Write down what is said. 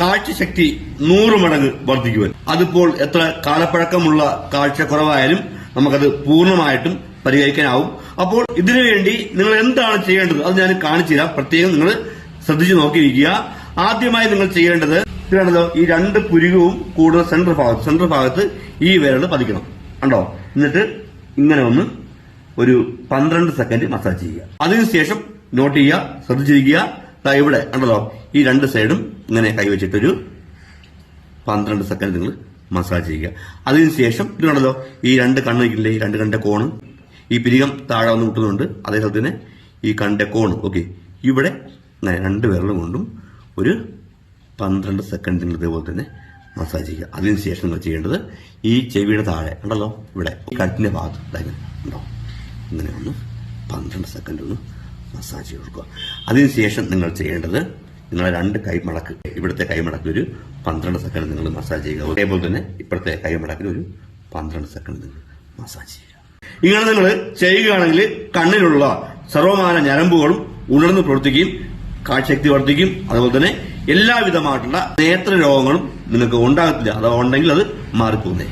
കാഴ്ചശക്തി നൂറ് മടങ്ങ് വർദ്ധിക്കുവാൻ. അതിപ്പോൾ എത്ര കാലപ്പഴക്കമുള്ള കാഴ്ചക്കുറവായാലും നമുക്കത് പൂർണമായിട്ടും പരിഹരിക്കാനാവും. അപ്പോൾ ഇതിനുവേണ്ടി നിങ്ങൾ എന്താണ് ചെയ്യേണ്ടത്? അത് ഞാൻ കാണിച്ചു തരാം. പ്രത്യേകം നിങ്ങൾ ശ്രദ്ധിച്ചു നോക്കിയിരിക്കുക. ആദ്യമായി നിങ്ങൾ ചെയ്യേണ്ടത് ഇതാണല്ലോ ഈ രണ്ട് പുരുകവും കൂടുതൽ സെന്റർ ഭാഗത്ത് സെന്റർ ഭാഗത്ത് ഈ വിരൽ പതിക്കണം. കണ്ടോ? എന്നിട്ട് ഇങ്ങനെ ഒന്ന് ഒരു പന്ത്രണ്ട് സെക്കൻഡ് മസാജ് ചെയ്യുക. അതിനുശേഷം നോട്ട് ചെയ്യുക ശ്രദ്ധിച്ചിരിക്കുക. ഇവിടെ ഉണ്ടല്ലോ ഈ രണ്ട് സൈഡും ഇങ്ങനെ കൈവച്ചിട്ടൊരു പന്ത്രണ്ട് സെക്കൻഡ് നിങ്ങൾ മസാജ് ചെയ്യുക. അതിനുശേഷം ഇത് കണ്ടല്ലോ ഈ രണ്ട് കണ്ണ് ഇല്ലേ? ഈ രണ്ട് കണ്ണിന്റെ കോണ്. ഈ പിരികം താഴെ വന്ന് മുട്ടുന്നുണ്ട്. അതേപോലെ തന്നെ ഈ കണ്ണിന്റെ കോണ്. ഓക്കെ ഇവിടെ രണ്ട് വിരലും കൊണ്ടും ഒരു പന്ത്രണ്ട് സെക്കൻഡ് നിങ്ങൾ ഇതേപോലെ തന്നെ മസാജ് ചെയ്യുക. അതിനുശേഷം നിങ്ങൾ ചെയ്യേണ്ടത് ഈ ചെവിയുടെ താഴെ ഉണ്ടല്ലോ ഇവിടെ കട്ടിന്റെ ഭാഗത്ത് ഉണ്ടോ? ഇങ്ങനെ ഒന്ന് പന്ത്രണ്ട് സെക്കൻഡ് ഒന്ന് മസാജ് കൊടുക്കുക അതിനുശേഷം നിങ്ങൾ ചെയ്യേണ്ടത് നിങ്ങൾ രണ്ട് കൈമടക്ക് ഇവിടുത്തെ കൈമടക്കിൽ ഒരു പന്ത്രണ്ട് സെക്കൻഡ് നിങ്ങൾ മസാജ് ചെയ്യുക. അതേപോലെ തന്നെ ഇപ്പോഴത്തെ കൈമടക്കിൽ ഒരു പന്ത്രണ്ട് സെക്കൻഡ് നിങ്ങൾ മസാജ് ചെയ്യുക. ഇങ്ങനെ നിങ്ങൾ ചെയ്യുകയാണെങ്കിൽ കണ്ണിലുള്ള സർവമാന ഞരമ്പുകളും ഉണർന്ന് പ്രവർത്തിക്കുകയും കാഴ്ചശക്തി വർദ്ധിക്കും. അതുപോലെ തന്നെ എല്ലാവിധമായിട്ടുള്ള നേത്ര രോഗങ്ങളും നിങ്ങൾക്ക് ഉണ്ടാകത്തില്ല. അഥവാ ഉണ്ടെങ്കിൽ അത് മാറിപ്പോകുന്നേ.